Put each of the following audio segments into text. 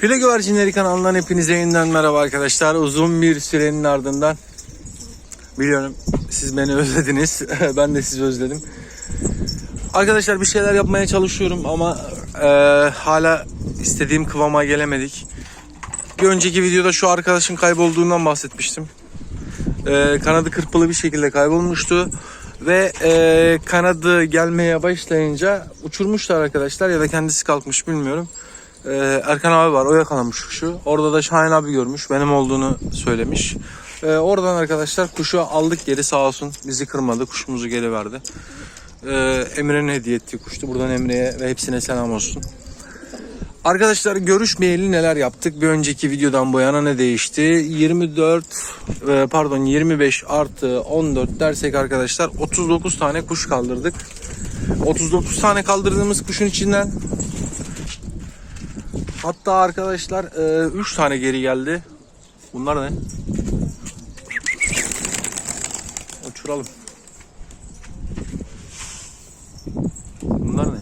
File Güvercinleri kanalından hepinize yeniden merhaba arkadaşlar. Uzun bir sürenin ardından biliyorum siz beni özlediniz. ben de sizi özledim. Arkadaşlar bir şeyler yapmaya çalışıyorum ama e, hala istediğim kıvama gelemedik. Bir önceki videoda şu arkadaşın kaybolduğundan bahsetmiştim. E, kanadı kırpılı bir şekilde kaybolmuştu. Ve e, kanadı gelmeye başlayınca uçurmuşlar arkadaşlar ya da kendisi kalkmış bilmiyorum. Ee, Erkan abi var o yakalamış kuşu. Orada da Şahin abi görmüş benim olduğunu söylemiş. Ee, oradan arkadaşlar kuşu aldık geri sağ olsun bizi kırmadı kuşumuzu geri verdi. Ee, Emre'nin hediye ettiği kuştu. Buradan Emre'ye ve hepsine selam olsun. Arkadaşlar görüşmeyeli neler yaptık? Bir önceki videodan bu yana ne değişti? 24 e, pardon 25 artı 14 dersek arkadaşlar 39 tane kuş kaldırdık. 39 tane kaldırdığımız kuşun içinden Hatta arkadaşlar 3 tane geri geldi. Bunlar ne? Uçuralım. Bunlar ne?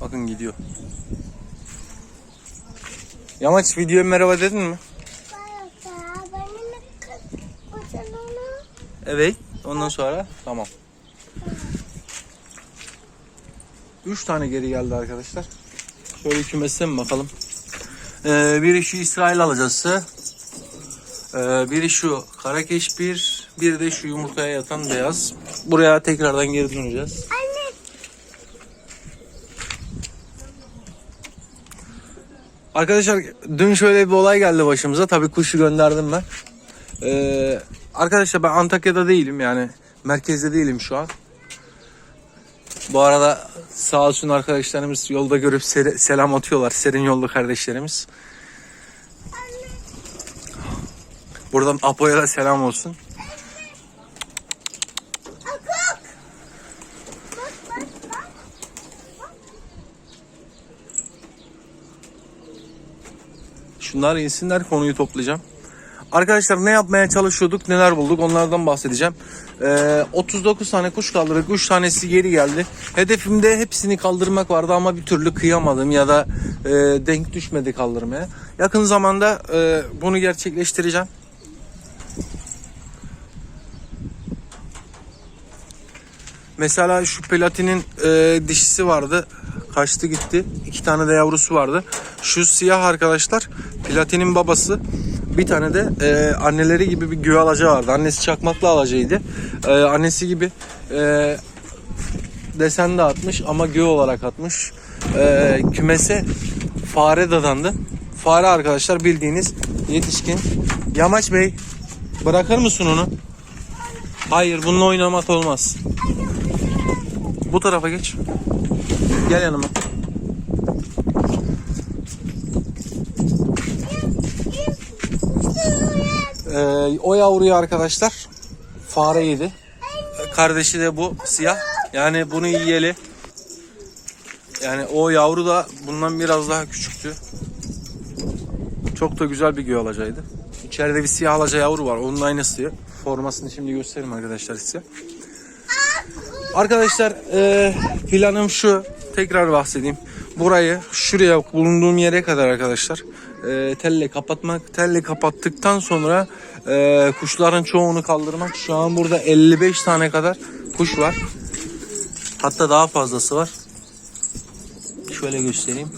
Bakın gidiyor. Yamaç videoya merhaba dedin mi? Evet. Ondan sonra tamam. 3 tane geri geldi arkadaşlar. Şöyle kümese mi bakalım. Ee, biri şu İsrail alacası. Ee, biri şu Karakeş bir. Bir de şu yumurtaya yatan beyaz. Buraya tekrardan geri döneceğiz. Arkadaşlar dün şöyle bir olay geldi başımıza. Tabii kuşu gönderdim ben. Ee, arkadaşlar ben Antakya'da değilim yani merkezde değilim şu an. Bu arada sağ olsun arkadaşlarımız yolda görüp sere- selam atıyorlar. Serin yollu kardeşlerimiz. Buradan Apo'ya da selam olsun. Şunlar insinler konuyu toplayacağım. Arkadaşlar ne yapmaya çalışıyorduk, neler bulduk onlardan bahsedeceğim. Ee, 39 tane kuş kaldırdık, 3 tanesi geri geldi. Hedefimde hepsini kaldırmak vardı ama bir türlü kıyamadım ya da e, denk düşmedi kaldırmaya. Yakın zamanda e, bunu gerçekleştireceğim. Mesela şu platinin e, dişisi vardı. Kaçtı gitti. İki tane de yavrusu vardı. Şu siyah arkadaşlar platinin babası. Bir tane de e, anneleri gibi bir göğe alaca vardı. Annesi çakmaklı alacaydı. E, annesi gibi e, desen de atmış ama göğe olarak atmış. E, kümese fare dadandı. Fare arkadaşlar bildiğiniz yetişkin. Yamaç Bey bırakır mısın onu? Hayır bununla oynamak olmaz. Bu tarafa geç. Gel yanıma. Ee, o yavruyu arkadaşlar fare yedi. Ee, Kardeşi de bu siyah. Yani bunu yiyeli. Yani o yavru da bundan biraz daha küçüktü. Çok da güzel bir göğe alacaydı. İçeride bir siyah alaca yavru var. Onun aynısı. Formasını şimdi göstereyim arkadaşlar size. Arkadaşlar e, planım şu. Tekrar bahsedeyim. Burayı şuraya bulunduğum yere kadar arkadaşlar e, telle kapatmak. Telle kapattıktan sonra e, kuşların çoğunu kaldırmak. Şu an burada 55 tane kadar kuş var. Hatta daha fazlası var. Şöyle göstereyim.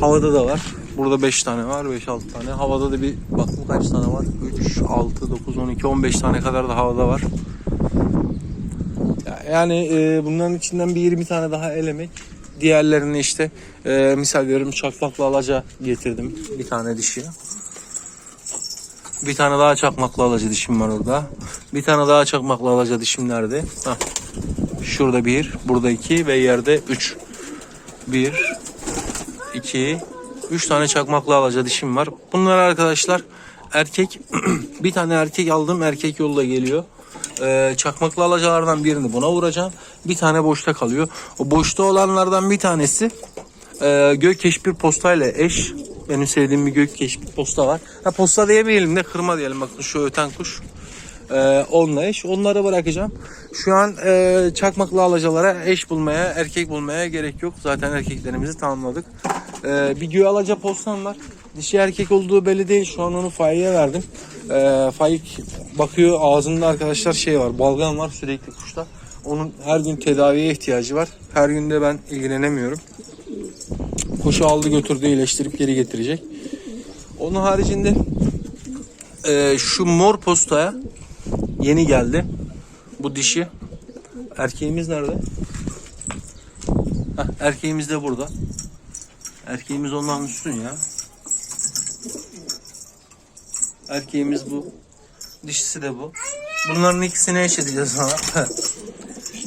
Havada da var. Burada 5 tane var. 5-6 tane. Havada da bir baktım kaç tane var. 3, 6, 9, 12, 15 tane kadar da havada var. Ya- Yani e, bunların içinden bir 20 tane daha elemek. Diğerlerini işte e, misal veriyorum çakmakla alaca getirdim. Bir tane dişi. Bir tane daha çakmakla alaca dişim var orada. Bir tane daha çakmakla alaca dişim nerede? Hah. Şurada bir, burada iki ve yerde üç. Bir, iki, üç tane çakmakla alaca dişim var. Bunlar arkadaşlar erkek. bir tane erkek aldım. Erkek yolda geliyor. Ee, çakmaklı alacalardan birini buna vuracağım. Bir tane boşta kalıyor. O boşta olanlardan bir tanesi e, Gökkeş bir postayla eş. Benim sevdiğim bir gökkeş bir posta var. Ha posta diyemeyelim de kırma diyelim. Bakın şu öten kuş. Ee, onunla eş. Onları bırakacağım. Şu an e, çakmaklı alacalara eş bulmaya, erkek bulmaya gerek yok. Zaten erkeklerimizi tamamladık. Ee, bir göğe alaca postam var. Dişi erkek olduğu belli değil. Şu an onu Faik'e verdim. Ee, Faik bakıyor ağzında arkadaşlar şey var. Balgam var sürekli kuşta. Onun her gün tedaviye ihtiyacı var. Her gün de ben ilgilenemiyorum. Kuşu aldı götürdü iyileştirip geri getirecek. Onun haricinde e, şu mor postaya yeni geldi. Bu dişi. Erkeğimiz nerede? Heh, erkeğimiz de burada. Erkeğimiz ondan üstün ya. Erkeğimiz bu. Dişisi de bu. Bunların ikisini eş edeceğiz sana.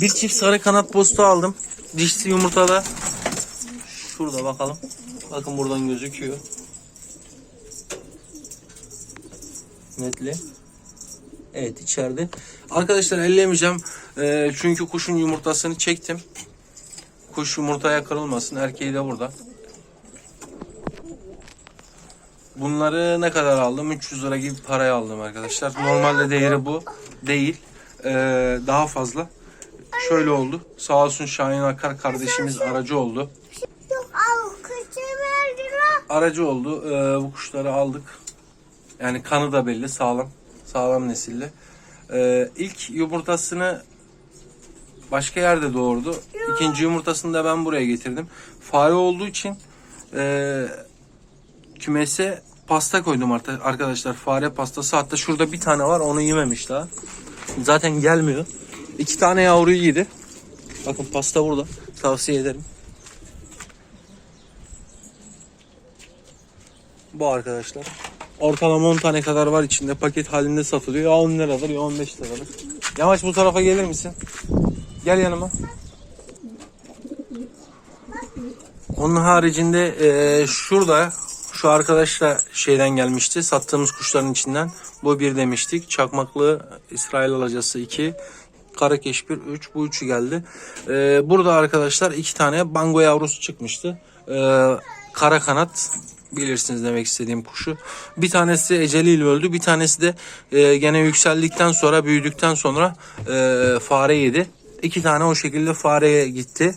Bir çift sarı kanat postu aldım. Dişisi yumurtada. Şurada bakalım. Bakın buradan gözüküyor. Netli. Evet içeride. Arkadaşlar ellemeyeceğim. Ee, çünkü kuşun yumurtasını çektim. Kuş yumurtaya kırılmasın. Erkeği de burada. Bunları ne kadar aldım? 300 lira gibi paraya aldım arkadaşlar. Normalde değeri bu değil. Ee, daha fazla. Şöyle oldu. Sağ olsun Şahin Akar kardeşimiz aracı oldu. Aracı oldu. Ee, bu kuşları aldık. Yani kanı da belli. Sağlam. Sağlam nesilli. Ee, ilk yumurtasını başka yerde doğurdu. İkinci yumurtasını da ben buraya getirdim. Fare olduğu için e, kümese pasta koydum arkadaşlar. Fare pastası. Hatta şurada bir tane var. Onu yememiş daha. Zaten gelmiyor. İki tane yavruyu yedi. Bakın pasta burada. Tavsiye ederim. Bu arkadaşlar. Ortalama 10 tane kadar var içinde. Paket halinde satılıyor. Ya 10 liradır ya 15 liradır. Yavaş bu tarafa gelir misin? Gel yanıma. Onun haricinde eee, şurada şu arkadaş da şeyden gelmişti. Sattığımız kuşların içinden. Bu bir demiştik. Çakmaklı İsrail alacası 2. Karakeş 1, 3. Bu üçü geldi. Eee, burada arkadaşlar iki tane bango yavrusu çıkmıştı. Eee, kara kanat bilirsiniz demek istediğim kuşu. Bir tanesi eceliyle öldü. Bir tanesi de e, gene yükseldikten sonra büyüdükten sonra e, fare yedi. İki tane o şekilde fareye gitti.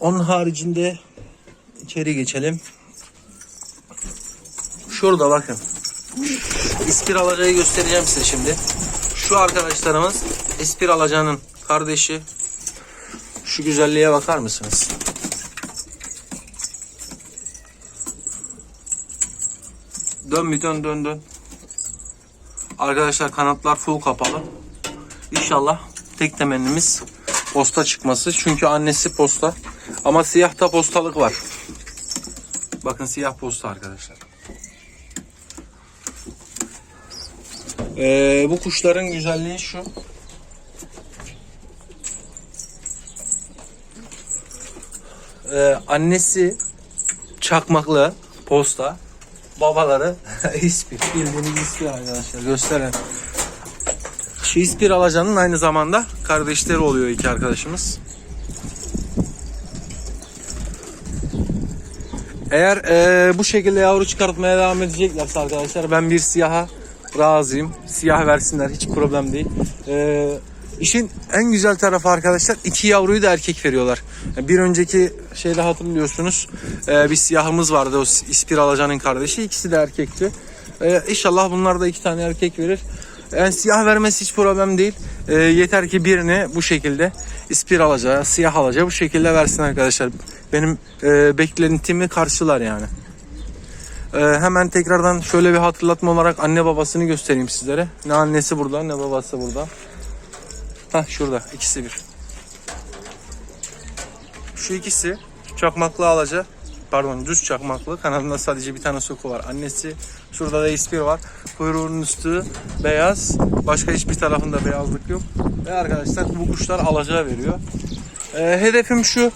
Onun haricinde içeri geçelim. Şurada bakın. İspir göstereceğim size şimdi. Şu arkadaşlarımız İspir alacanın kardeşi. Şu güzelliğe bakar mısınız? Dön bir dön dön dön. Arkadaşlar kanatlar full kapalı. İnşallah tek temennimiz posta çıkması. Çünkü annesi posta. Ama siyahta postalık var. Bakın siyah posta arkadaşlar. Ee, bu kuşların güzelliği şu. Ee, annesi çakmaklı posta. Babaları ispir. Bildiğiniz ispir arkadaşlar. Gösteren. Şu ispir alacanın aynı zamanda kardeşleri oluyor iki arkadaşımız. Eğer e, bu şekilde yavru çıkartmaya devam edeceklerse arkadaşlar ben bir siyaha razıyım. Siyah versinler hiç problem değil. E, işin en güzel tarafı arkadaşlar iki yavruyu da erkek veriyorlar. Bir önceki şeyde hatırlıyorsunuz e, bir siyahımız vardı o ispir alacanın kardeşi ikisi de erkekti. E, inşallah bunlar da iki tane erkek verir. Yani siyah vermesi hiç problem değil. E, yeter ki birini bu şekilde ispir alacağı, siyah alacağı bu şekilde versin arkadaşlar. Benim beklentimi karşılar yani. Hemen tekrardan şöyle bir hatırlatma olarak anne babasını göstereyim sizlere. Ne annesi burada ne babası burada. Hah şurada ikisi bir. Şu ikisi çakmaklı alaca pardon düz çakmaklı kanadında sadece bir tane soku var. Annesi şurada da ispir var. Kuyruğunun üstü beyaz. Başka hiçbir tarafında beyazlık yok. Ve arkadaşlar bu kuşlar alaca veriyor. Ee, hedefim şu.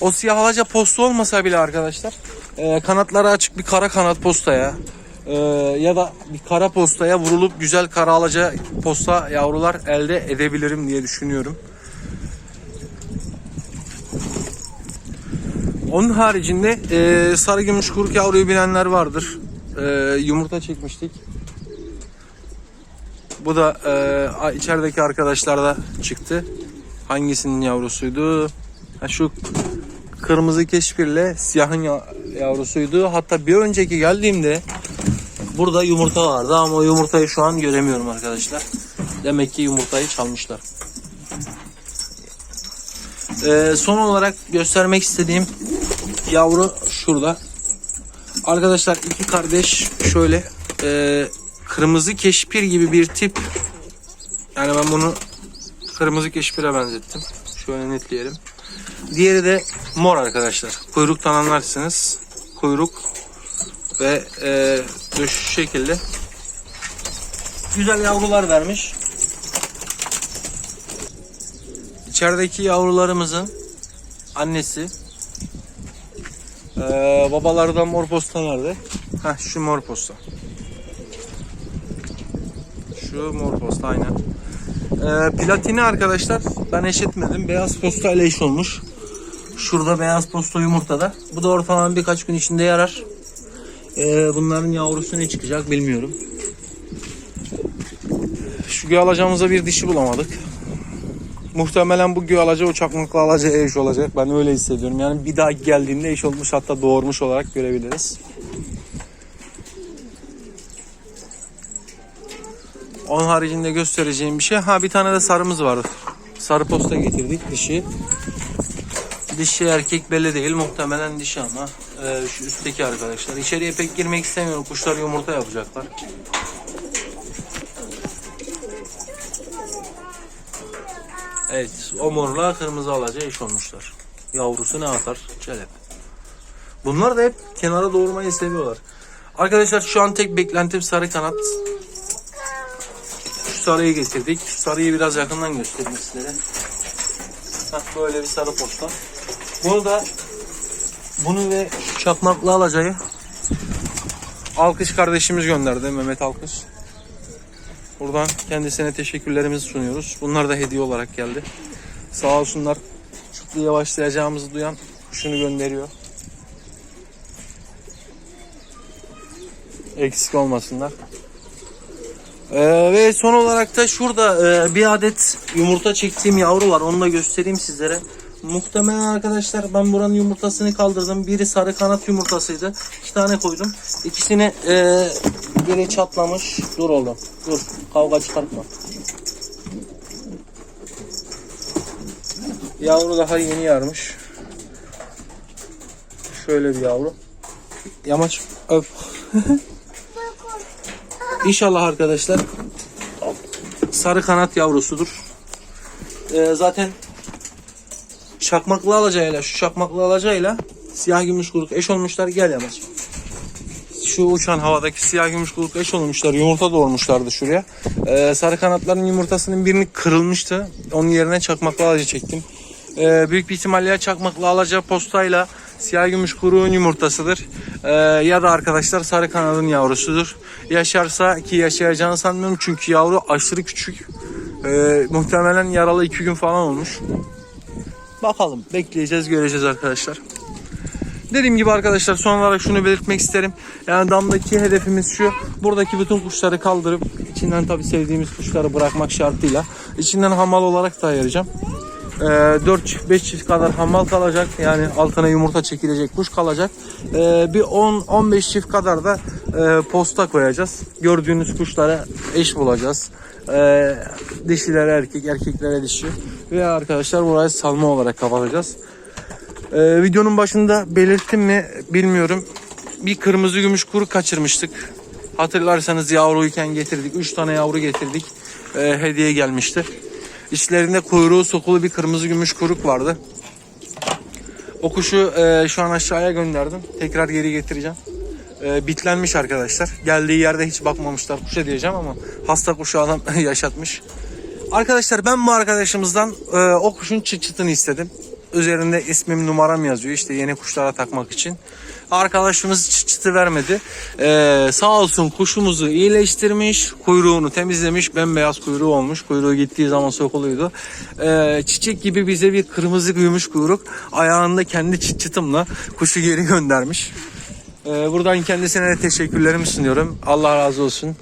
O siyah alaca posta olmasa bile arkadaşlar e, kanatları açık bir kara kanat postaya e, ya da bir kara postaya vurulup güzel kara alaca posta yavrular elde edebilirim diye düşünüyorum. Onun haricinde e, sarı gümüş kuruk yavruyu bilenler vardır. E, yumurta çekmiştik. Bu da e, içerideki arkadaşlar da çıktı. Hangisinin yavrusuydu? Ha, şu kırmızı keşbirle siyahın ya- yavrusuydu. Hatta bir önceki geldiğimde burada yumurta vardı ama o yumurtayı şu an göremiyorum arkadaşlar. Demek ki yumurtayı çalmışlar. Ee, son olarak göstermek istediğim yavru şurada. Arkadaşlar iki kardeş şöyle e, kırmızı keşpir gibi bir tip. Yani ben bunu kırmızı keşpire benzettim. Şöyle netleyelim. Diğeri de mor arkadaşlar. Kuyruktan anlarsınız. Kuyruk ve e, şu şekilde güzel yavrular vermiş. İçerideki yavrularımızın annesi ee, babalardan mor posta nerede? Heh, şu mor posta. Şu mor posta aynen. Ee, platini arkadaşlar ben eşitmedim. Beyaz posta ile eş olmuş. Şurada beyaz posta yumurtada. Bu da ortalama birkaç gün içinde yarar. Ee, bunların yavrusu ne çıkacak bilmiyorum. Şu göğalacağımıza bir dişi bulamadık. Muhtemelen bu göğalaca uçaklıkla alaca eş olacak. Ben öyle hissediyorum. Yani bir daha geldiğinde eş olmuş hatta doğurmuş olarak görebiliriz. Onun haricinde göstereceğim bir şey. Ha bir tane de sarımız var. Sarı posta getirdik dişi. Dişi erkek belli değil. Muhtemelen dişi ama. Ee, şu üstteki arkadaşlar. İçeriye pek girmek istemiyorum. Kuşlar yumurta yapacaklar. Evet, o morla kırmızı alaca eş olmuşlar. Yavrusu ne atar? Çelep. Bunlar da hep kenara doğurmayı seviyorlar. Arkadaşlar şu an tek beklentim sarı kanat. Şu sarıyı getirdik. Şu sarıyı biraz yakından göstereyim sizlere. Hah, böyle bir sarı posta. Bunu da bunu ve şu çakmaklı alacayı Alkış kardeşimiz gönderdi Mehmet Alkış. Buradan kendisine teşekkürlerimizi sunuyoruz. Bunlar da hediye olarak geldi. Sağ olsunlar. Çutluya başlayacağımızı duyan kuşunu gönderiyor. Eksik olmasınlar. Ee, ve son olarak da şurada e, bir adet yumurta çektiğim yavru var. Onu da göstereyim sizlere. Muhtemelen arkadaşlar ben buranın yumurtasını kaldırdım. Biri sarı kanat yumurtasıydı. İki tane koydum. İkisini e, biri çatlamış. Dur oğlum. Dur. Kavga çıkartma. Yavru daha yeni yarmış. Şöyle bir yavru. Yamaç öp. İnşallah arkadaşlar sarı kanat yavrusudur. Ee, zaten çakmaklı alacağıyla şu çakmaklı alacağıyla siyah gümüş kuyruk eş olmuşlar. Gel yamaç. Şu uçan havadaki siyah gümüş kuyruk eş olmuşlar. Yumurta doğurmuşlardı şuraya. Ee, sarı kanatların yumurtasının birini kırılmıştı. Onun yerine çakmaklı alaca çektim. Ee, büyük bir ihtimalle ya çakmaklı alaca postayla siyah gümüş kuyruğun yumurtasıdır. Ee, ya da arkadaşlar sarı kanadın yavrusudur. Yaşarsa ki yaşayacağını sanmıyorum çünkü yavru aşırı küçük. Ee, muhtemelen yaralı iki gün falan olmuş. Bakalım bekleyeceğiz göreceğiz arkadaşlar. Dediğim gibi arkadaşlar son olarak şunu belirtmek isterim. Yani damdaki hedefimiz şu. Buradaki bütün kuşları kaldırıp içinden tabii sevdiğimiz kuşları bırakmak şartıyla içinden hamal olarak da ayıracağım. Ee, 4 çift 5 çift kadar hamal kalacak. Yani altına yumurta çekilecek kuş kalacak. Ee, bir 10 15 çift kadar da e, posta koyacağız. Gördüğünüz kuşlara eş bulacağız. Ee, dişilere erkek, erkeklere dişi. Ve arkadaşlar burayı salma olarak kapatacağız. Ee, videonun başında belirttim mi bilmiyorum. Bir kırmızı gümüş kuru kaçırmıştık. Hatırlarsanız yavruyken getirdik. 3 tane yavru getirdik. Ee, hediye gelmişti. İçlerinde kuyruğu sokulu bir kırmızı gümüş kuruk vardı. O kuşu e, şu an aşağıya gönderdim. Tekrar geri getireceğim. E, bitlenmiş arkadaşlar. Geldiği yerde hiç bakmamışlar kuşa diyeceğim ama hasta kuşu adam yaşatmış. Arkadaşlar ben bu arkadaşımızdan e, o kuşun çıt çıtını istedim. Üzerinde ismim numaram yazıyor işte yeni kuşlara takmak için. Arkadaşımız çıt çıtı vermedi. Ee, sağ olsun kuşumuzu iyileştirmiş. Kuyruğunu temizlemiş. Bembeyaz kuyruğu olmuş. Kuyruğu gittiği zaman sokuluydu. Ee, çiçek gibi bize bir kırmızı gümüş kuyruk. Ayağında kendi çıt çıtımla kuşu geri göndermiş. Ee, buradan kendisine de teşekkürlerimi sunuyorum. Allah razı olsun.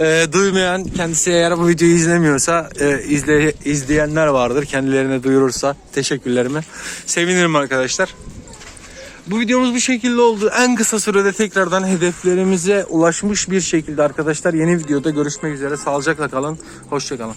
Ee, duymayan kendisi eğer bu videoyu izlemiyorsa e, izle, izleyenler vardır. Kendilerine duyurursa teşekkürlerimi sevinirim arkadaşlar. Bu videomuz bu şekilde oldu. En kısa sürede tekrardan hedeflerimize ulaşmış bir şekilde arkadaşlar. Yeni videoda görüşmek üzere. Sağlıcakla kalın. Hoşçakalın.